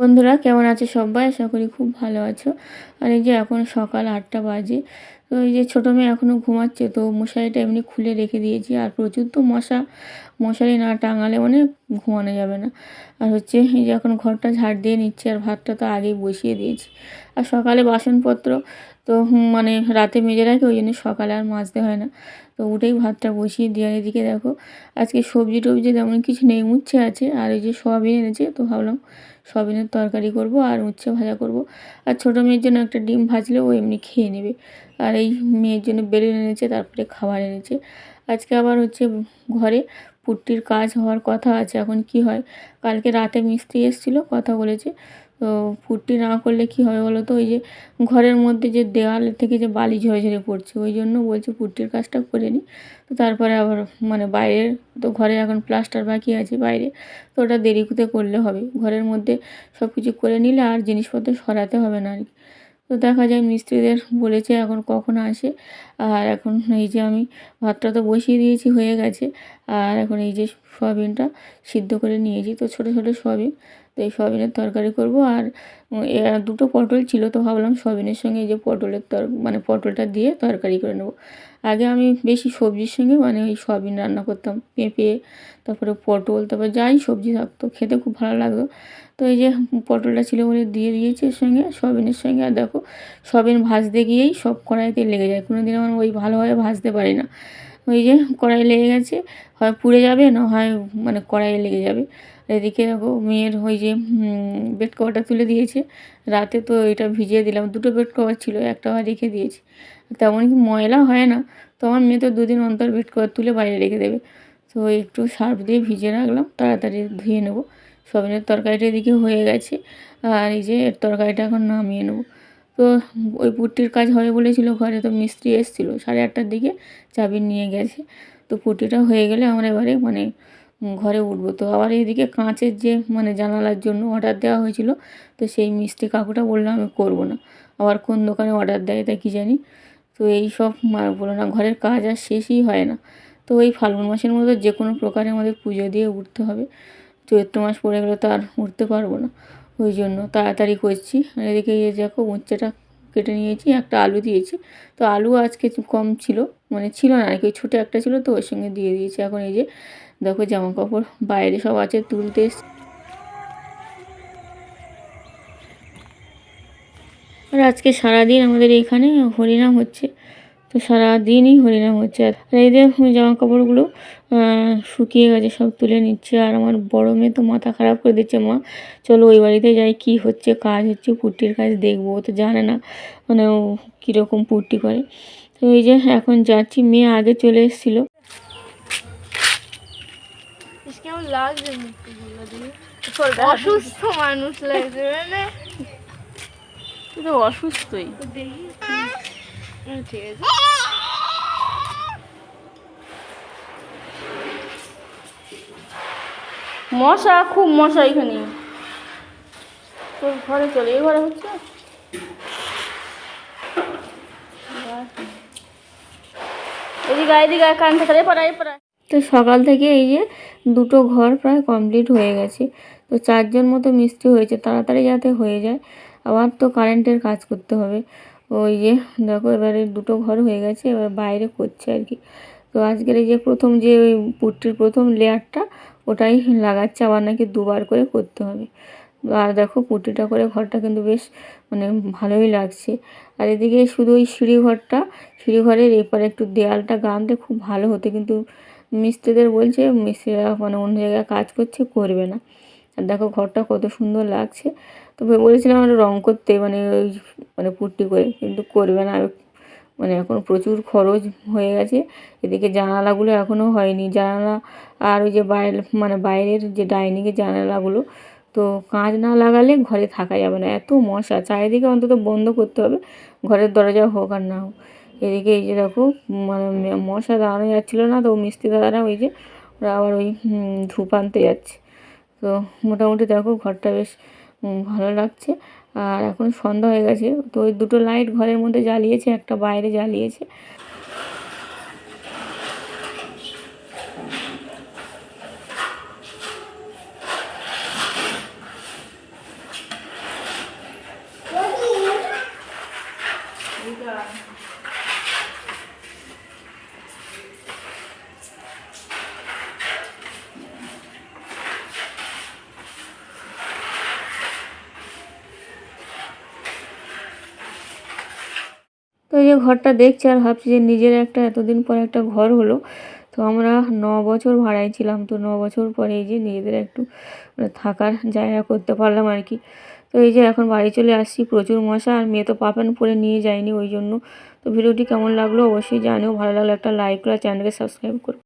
বন্ধুরা, কেমন আছে সবাই? আশা করি খুব ভালো আছো। আর এই যে এখন সকাল আটটা বাজে। তো এই যে ছোটো মেয়ে এখনও ঘুমাচ্ছে, তো মশারিটা এমনি খুলে রেখে দিয়েছি। আর প্রচুর তো মশা, মশারি না টাঙালে মানে ঘুমানো যাবে না। আর হচ্ছে এই যে এখন ঘরটা ঝাড় দিয়ে নিচ্ছে, আর ভাতটা তো আগেই বসিয়ে দিয়েছি। আর সকালে বাসনপত্র, তো মানে রাতে মেজে রাখে, ওই জন্য সকালে আর মাজতে হয় না। তো উঠেই ভাতটা বসিয়ে দেওয়ার এদিকে দেখো, আজকে সবজি টবজি তেমন কিছু নেই, উচ্ছে আছে। আর এই যে সয়াবিন এনেছে, তো ভাবলাম সয়াবিনের তরকারি করব আর উচ্ছে ভাজা করব। আর ছোটো মেয়ের জন্য একটা ডিম ভাজলে ও এমনি খেয়ে নেবে। আর এই মেয়ের জন্য বেলুন এনেছে, তারপরে খাবার এনেছে। আজকে আবার হচ্ছে ঘরে পুট্টির কাজ হওয়ার কথা আছে, এখন কি হয়? কালকে রাতে মিস্ত্রি এসেছিল, কথা বলেছে। তো পুট্টি না করলে কি হবে বলো তো? ওই যে ঘরের মধ্যে যে দেওয়াল থেকে যে বালি ঝরে ঝরে পড়ছে, ওই জন্য বলছে পুট্টির কাজটা করে নিই তো তারপরে আবার মানে বাইরের, তো ঘরে এখন প্লাস্টার বাকি আছে বাইরে, তো ওটা দেরিতে করলে হবে। ঘরের মধ্যে সব কিছু করে নিলে আর জিনিসপত্র সরাতে হবে না আর কি। তো দেখা যায় মিস্ত্রিদের বলেছে এখন কখন আসে। আর এখন এই যে আমি ভাতটা তো বসিয়ে দিয়েছি, হয়ে গেছে। আর এখন এই যে সয়াবিনটা সিদ্ধ করে নিয়েছি। তো ছোটো ছোটো সয়াবিন তো এই সয়াবিনের তরকারি করব। আর দুটো পটল ছিল তো ভাবলাম সয়াবিনের সঙ্গে এই যে পটলের তর মানে পটলটা দিয়ে তরকারি করে নেব। আগে আমি বেশি সবজির সঙ্গে মানে ওই সয়াবিন রান্না করতাম, পেঁপে, তারপরে পটল, তারপরে যাই সবজি থাকতো খেতে খুব ভালো লাগতো। তো এই যে পটলটা ছিল বলে দিয়ে দিয়েছি এর সঙ্গে, সয়াবিনের সঙ্গে। আর দেখো, সয়াবিন ভাজতে গিয়েই সব কড়াইতে লেগে যায়। কোনো দিন আমার ওই ভালোভাবে ভাজতে পারি না। ওই যে কড়াই লেগে গেছে, হয় পুড়ে যাবে না হয় মানে কড়াইয়ে লেগে যাবে। এদিকে মেয়ের ওই যে বেড কভারটা তুলে দিয়েছে। রাতে তো এটা ভিজিয়ে দিলাম, দুটো বেড কভার ছিল, একটা রেখে দিয়েছি। তেমন কি ময়লা হয় না, তো আমার মেয়ে তো দুদিন অন্তর বেড কভার তুলে বাইরে রেখে দেবে। তো একটু সার্ফ দিয়ে ভিজিয়ে রাখলাম, তাড়াতাড়ি ধুয়ে নেব। সবিনের তরকারিটা এদিকে হয়ে গেছে, আর এই যে তরকারিটা এখন নামিয়ে নেব। তো ওই পুট্টির কাজ হবে বলেছিল ঘরে, তো মিস্ত্রি এসেছিল, সাড়ে আটটার দিকে চাবি নিয়ে গেছে। তো পুট্টিটা হয়ে গেলে আমরা এবারে মানে ঘরে উঠবো। তো আবার এইদিকে কাঁচের যে মানে জানালার জন্য অর্ডার দেওয়া হয়েছিল, তো সেই মিষ্টি কাকুটা বললাম আমি করব না। আবার কোন দোকানে অর্ডার দেয় তা কী জানি? তো এই সব বলো না, ঘরের কাজ আর শেষই হয় না। তো এই ফাল্গুন মাসের মধ্যে যে কোনো প্রকারে আমাদের পুজো দিয়ে উঠতে হবে। চৈত্র মাস পড়ে গেলে তো আর উঠতে পারব না। ওই জন্য তাড়াতাড়ি করছি। এদিকে এই দেখো উচ্ছেটা কেটে নিয়েছি, একটা আলু দিয়েছি। তো আলু আজকে কম ছিল। মানে ছিল না, আর কি। ছোটো একটা ছিল তো, ওর সঙ্গে দিয়ে দিয়েছি। এখন এই যে, দেখো জামা কাপড় বাইরে সব আছে, তুলতে আর আজকে সারাদিন আমাদের এখানে হরিনাম হচ্ছে। তো সারাদিনই হরিনাম হচ্ছে। আর এই যে জামা কাপড়গুলো শুকিয়ে গেছে, সব তুলে নিচ্ছে। আর আমার বড় মেয়ে তো মাথা খারাপ করে দিচ্ছে, মা, চলো ওই বাড়িতে যাই, কি হচ্ছে, কাজ হচ্ছে, পুট্টির কাজ দেখব। তো জানে না মানে ও কীরকম পুট্টি করে। তো এই যে এখন যাচ্ছি মেয়ে আগে চলে এসেছিল। অসুস্থ মানুষ লাগছে মানে? তো অসুস্থই। দেখি ঠিক আছে। মশা খুব মশা এখানে। তোর ঘরে চলে এই ঘরে হচ্ছে? তো সকাল থেকে এই যে দুটো ঘর প্রায় কমপ্লিট হয়ে গেছে। তো চারজন মতো মিস্ত্রি হয়েছে, তাড়াতাড়ি যাতে হয়ে যায়। আবার তো কারেন্টের কাজ করতে হবে। ওই যে দেখো, এবারে দুটো ঘর হয়ে গেছে, এবার বাইরে করছে আর কি। তো আজকের এই যে প্রথম যে ওই পুট্টির প্রথম লেয়ারটা ওটাই লাগাচ্ছে, আবার নাকি দুবার করে করতে হবে। আর দেখো পুটিটা করে ঘরটা কিন্তু বেশ মানে ভালোই লাগছে। আর এদিকে শুধু ওই সিঁড়িঘরটা সিঁড়িঘরের সিঁড়ি এপারে একটু দেয়ালটা গানতে খুব ভালো হতো। কিন্তু মিস্ত্রিদের বলছে, মিস্ত্রিরা মানে অন্য জায়গায় কাজ করছে, করবে না। আর দেখো ঘরটা কত সুন্দর লাগছে। তো বলেছিলাম আমরা রঙ করতে মানে ওই মানে পুট্টি করে, কিন্তু করবে না। মানে এখন প্রচুর খরচ হয়ে গেছে। এদিকে জানালাগুলো এখনও হয়নি। জানালা আর ওই যে বাইরে মানে বাইরের যে ডাইনিংয়ের জানালাগুলো তো কাঁচ না লাগালে ঘরে থাকা যাবে না। এত মশা, চারিদিকে অন্তত বন্ধ করতে হবে, ঘরের দরজা হোক আর না হোক। এদিকে এই যে দেখো মানে মশা দাঁড়ানো যাচ্ছিল না, তো মিস্ত্রি দাদারা ওই যে, ওরা আবার ওই ধূপ আনতে যাচ্ছে। তো মোটামুটি দেখো ঘরটা বেশ ভালো লাগছে। আর এখন সন্ধ্যা হয়ে গেছে, তো ওই দুটো লাইট ঘরের মধ্যে জ্বালিয়েছে, একটা বাইরে জ্বালিয়েছে। তো এই যে ঘরটা দেখছি আর ভাবছি যে নিজের একটা এতদিন পর একটা ঘর হলো। তো আমরা ন বছর ভাড়ায় ছিলাম, তো ন বছর পরে এই যে নিজেদের একটু মানে থাকার জায়গা করতে পারলাম আর কি। তো এই যে এখন বাড়ি চলে আসছি প্রচুর মশা, আর মেয়ে তো পাপেন পরে নিয়ে যায়নি ওই জন্য। তো ভিডিওটি কেমন লাগল অবশ্যই জানিও, ভালো লাগল একটা লাইক করে চ্যানেলকে সাবস্ক্রাইব করো।